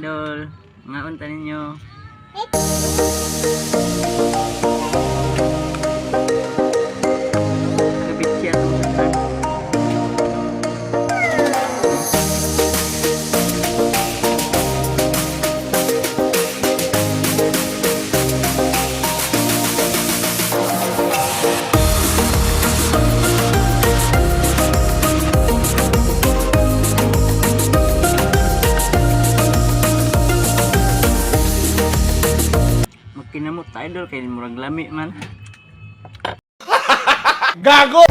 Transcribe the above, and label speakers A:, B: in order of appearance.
A: Idol. Nga unta ninyo. Magkinamot ta idol kay murag lami man.
B: Gago!